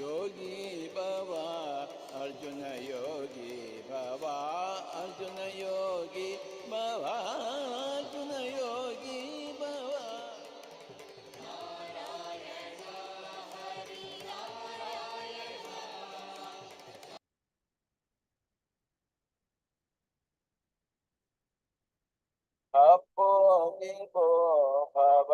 ಯೋಗಿ ಭವ ಅರ್ಜುನ ಯೋಗಿ ಭವ ಅರ್ಜುನ ಯೋಗಿ ಭವ ಅರ್ಜುನ ಯೋಗಿ ಭವ ಅಪ್ಪೋ ದಿಪೋ ಭವ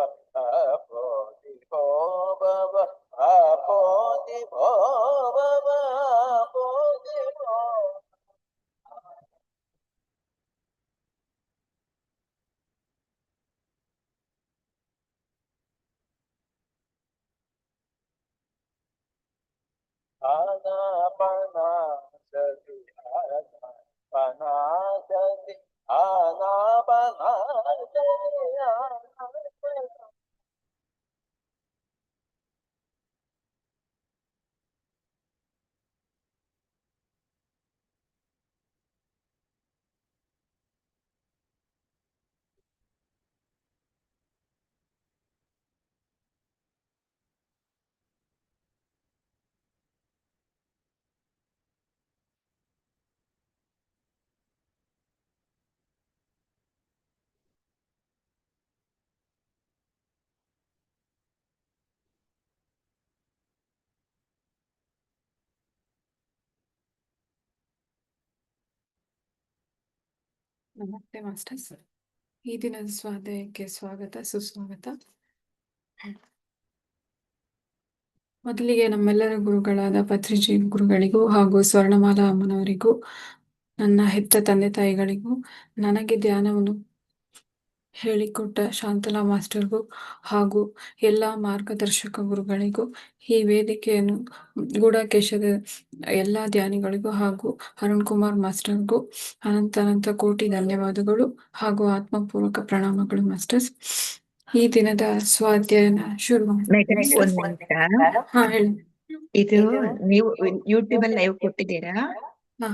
పనాసతి పనాసతి ఆనా పనాసతి ఆనా ನಮಸ್ತೆ ಮಾಸ್ಟರ್ಸ್ ಈ ದಿನದ ಸ್ವಾಧ್ಯಾಯಕ್ಕೆ ಸ್ವಾಗತ, ಸುಸ್ವಾಗತ. ಮೊದಲಿಗೆ ನಮ್ಮೆಲ್ಲರ ಗುರುಗಳಾದ ಪತ್ರಿಜಿ ಗುರುಗಳಿಗೂ ಹಾಗೂ ಸ್ವರ್ಣಮಾಲಾ ಅಮ್ಮನವರಿಗೂ, ನನ್ನ ಹೆತ್ತ ತಂದೆ ತಾಯಿಗಳಿಗೂ, ನನಗೆ ಧ್ಯಾನವನ್ನು ಹೇಳಿಕೊಟ್ಟ ಶಾಂತಲಾ ಮಾಸ್ಟರ್ಗೂ ಹಾಗೂ ಎಲ್ಲ ಮಾರ್ಗದರ್ಶಕ ಗುರುಗಳಿಗೂ ಈ ವೇದಿಕೆಯನ್ನು ಗೂಢಕೇಶದ ಎಲ್ಲ ಧ್ಯಾನಿಗಳಿಗೂ ಹಾಗೂ ಅರುಣ್ ಕುಮಾರ್ ಮಾಸ್ಟರ್ಗೂ ಅನಂತ ಅನಂತ ಕೋಟಿ ಧನ್ಯವಾದಗಳು ಹಾಗೂ ಆತ್ಮಪೂರ್ವಕ ಪ್ರಣಾಮಗಳು ಮಾಸ್ಟರ್ಸ್. ಈ ದಿನದ ಸ್ವಾಧ್ಯಾಯನ ಶುರು ಹಾ ಹೇಳಿ. ಇದು ನೀವು ಯೂಟ್ಯೂಬ್ ಅಲ್ಲಿ ಲೈವ್ ಕೊಟ್ಟಿದ್ದೀರಾ? ಹಾ.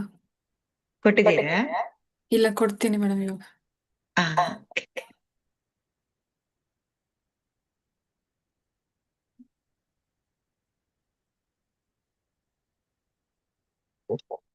ಕೊಟ್ಟಿದ್ದೀರಾ? ಇಲ್ಲ ಕೊಡ್ತೀನಿ ಮೇಡಮ್ ಇವಾಗ. multiple.